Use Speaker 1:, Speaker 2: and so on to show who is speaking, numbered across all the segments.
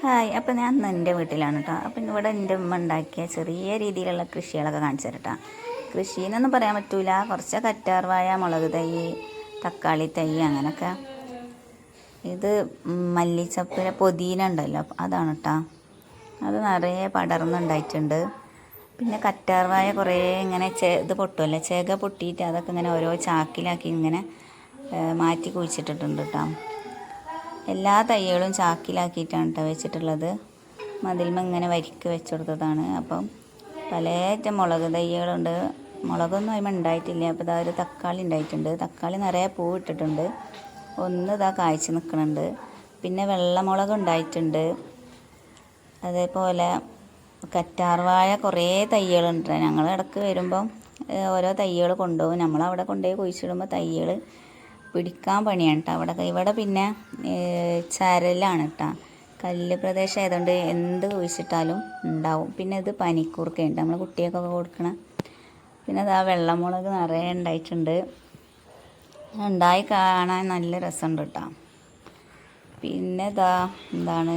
Speaker 1: Hi അപ്പോൾ ഞാൻ അന്ന് എന്റെ വീട്ടിലാണ് കേട്ടോ അപ്പം ഇവിടെ എന്റെ ഉമ്മ ഉണ്ടാക്കിയ ചെറിയ രീതിയിലുള്ള കൃഷികളൊക്കെ കാണിച്ചു കൃഷി എന്നൊന്നും പറയാൻ പറ്റൂല. കുറച്ച് കറ്റാർവായ മുളക് തൈ തക്കാളി തൈ അങ്ങനെയൊക്കെ ഇത് മല്ലിച്ചപ്പിലെ പൊതീന ഉണ്ടല്ലോ അതാണ് കേട്ടോ അത് നിറയെ പടർന്നുണ്ടായിട്ടുണ്ട്. പിന്നെ കറ്റാർവായ കുറേ ഇങ്ങനെ ചെ ഇത് പൊട്ടുമല്ലോ ചേക പൊട്ടിയിട്ട് അതൊക്കെ ഇങ്ങനെ ഓരോ ചാക്കിലാക്കി ഇങ്ങനെ മാറ്റി കുഴിച്ചിട്ടിട്ടുണ്ട് കേട്ടോ എല്ലാ തൈകളും ചാക്കിലാക്കിയിട്ടാണ് കേട്ടോ വെച്ചിട്ടുള്ളത്. മതിൽമ ഇങ്ങനെ വരിക്ക് വെച്ച് കൊടുത്തതാണ് അപ്പം പലറ്റം മുളക് തൈകളുണ്ട്. മുളകൊന്നും അതിന് ഉണ്ടായിട്ടില്ല അപ്പോൾ ഇതാ ഒരു തക്കാളി ഉണ്ടായിട്ടുണ്ട് തക്കാളി നിറയെ പൂ ഇട്ടിട്ടുണ്ട്. ഒന്ന് ഇതാ കായ്ച്ച് നിൽക്കുന്നുണ്ട് പിന്നെ വെള്ളമുളക് ഉണ്ടായിട്ടുണ്ട് അതേപോലെ കറ്റാർവാഴ കുറേ തൈകളുണ്ട്. ഞങ്ങൾ ഇടയ്ക്ക് വരുമ്പം ഓരോ തൈകൾ കൊണ്ടുപോകും നമ്മളവിടെ കൊണ്ടുപോയി കുഴിച്ചിടുമ്പോൾ തൈകൾ പിടിക്കാൻ പണിയാണ് കേട്ടോ അവിടെ ഇവിടെ പിന്നെ ചരലാണ് കേട്ടോ കല്ല് പ്രദേശം ആയതുകൊണ്ട് എന്ത് കുഴിച്ചിട്ടാലും ഉണ്ടാവും. പിന്നെ ഇത് പനിക്കൂർക്കയുണ്ട്. നമ്മൾ കുട്ടിയൊക്കെ കൊടുക്കണ. പിന്നെ അത് ആ വെള്ളമുളക് നിറയെ ഉണ്ടായിട്ടുണ്ട്. ഉണ്ടായി കാണാൻ നല്ല രസമുണ്ട് കേട്ടോ പിന്നെ ഇതാ എന്താണ്?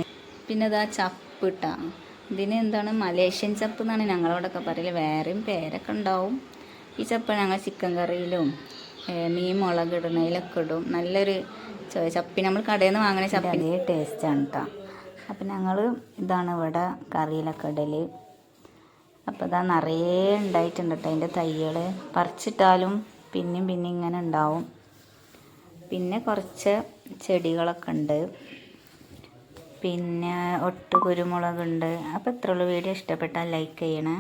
Speaker 1: പിന്നെ ഇതാ ചപ്പ് ഇട്ടാ ഇതിന് എന്താണ്? മലേഷ്യൻ ചപ്പ് എന്നാണ് ഞങ്ങളോടൊക്കെ പറയൽ. വേറെയും പേരൊക്കെ ഉണ്ടാവും. ഈ ചപ്പ് ഞങ്ങൾ ചിക്കൻ കറിയിലും മീൻ മുളക് ഇടുന്നതിലൊക്കെ ഇടും. നല്ലൊരു ചപ്പി. നമ്മൾ കടയിൽ നിന്ന് വാങ്ങുന്ന ചപ്പി. അതേ ടേസ്റ്റാണ് കേട്ടോ അപ്പം ഞങ്ങൾ ഇതാണ് ഇവിടെ കറിയിലൊക്കെ ഇടൽ അപ്പോൾ ഇതാ നിറയെ ഉണ്ടായിട്ടുണ്ട് കേട്ടോ അതിന്റെ തൈകൾ പറിച്ചിട്ടാലും പിന്നെയും പിന്നെ ഇങ്ങനെ ഉണ്ടാവും പിന്നെ കുറച്ച് ചെടികളൊക്കെ ഉണ്ട് പിന്നെ ഒട്ട് കുരുമുളകുണ്ട് അപ്പോൾ ഇത്രയുള്ള വീഡിയോ ഇഷ്ടപ്പെട്ടാൽ ലൈക്ക് ചെയ്യണേ.